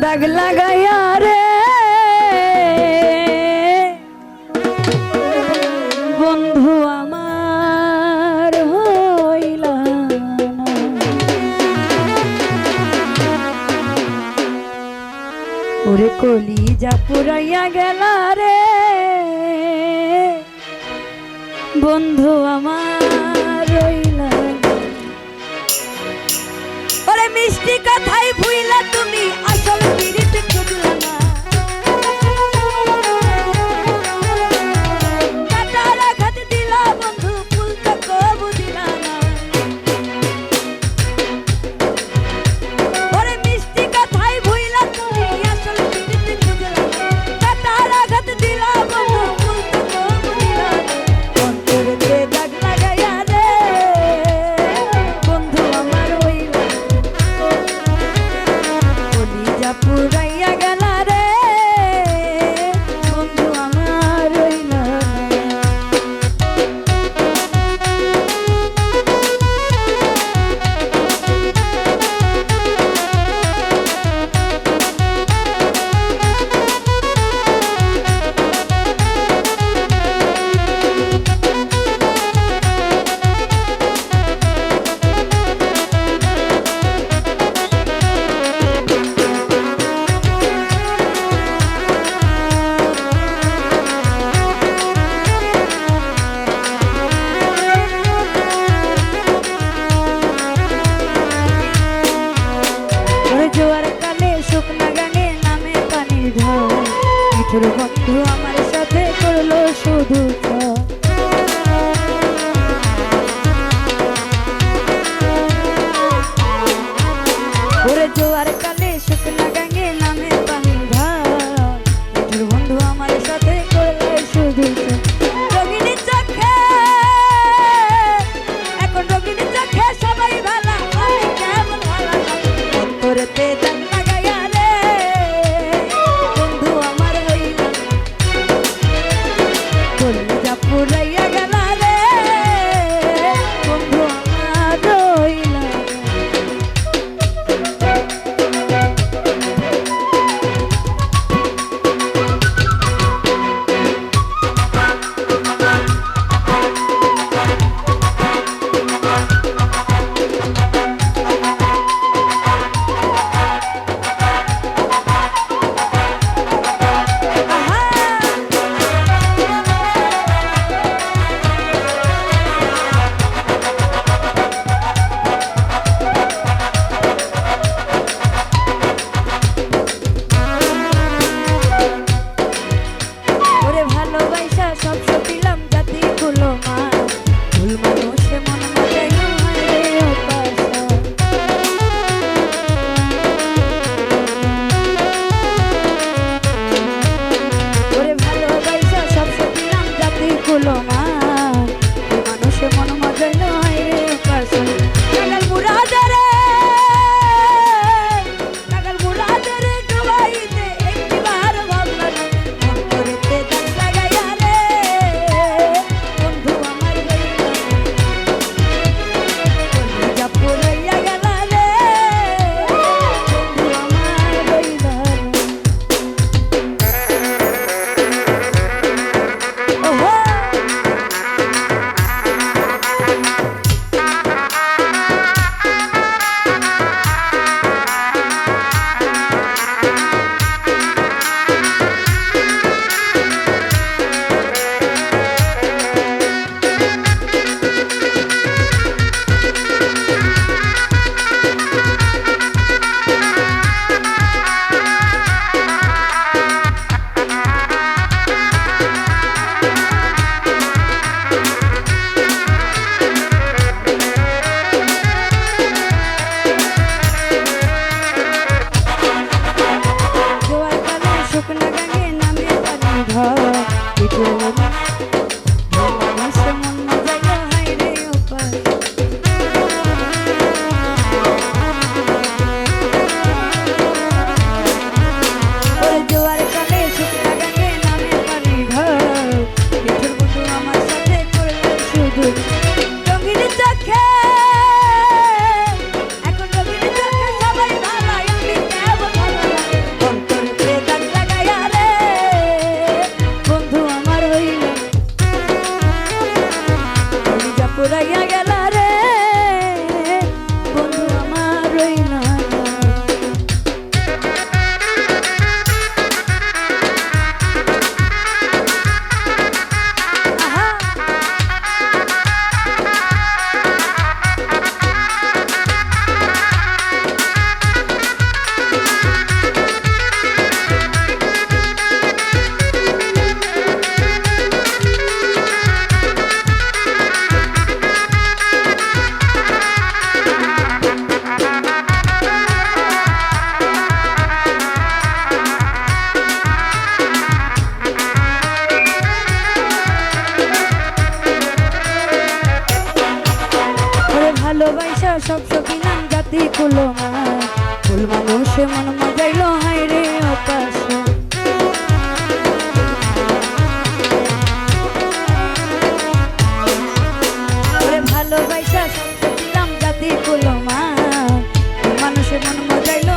দাগ লাগাইয়া রে। বন্ধু আমার হইলা ওরে কলি যা পুরাইয়া গেল রে। বন্ধু আমার রইলা ওরে মিষ্টি কথাই ভুই বন্ধু আমার সাথে করল শুধু 懂了吗？ঘর বসে মন মজাইল হায় ভালোবাসা ছিলাম জাতি কুলমা। মানুষে মন মজাইল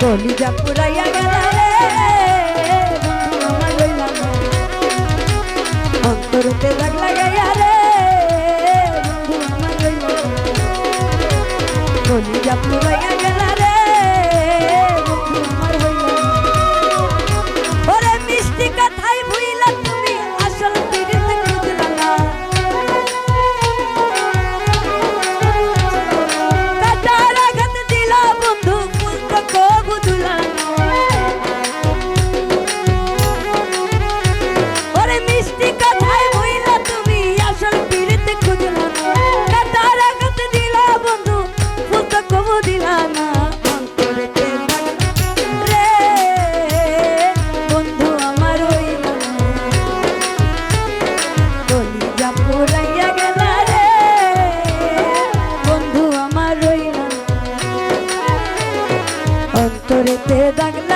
কলিজা পুরাইয়া গেল রে আমার অন্তরতে আমার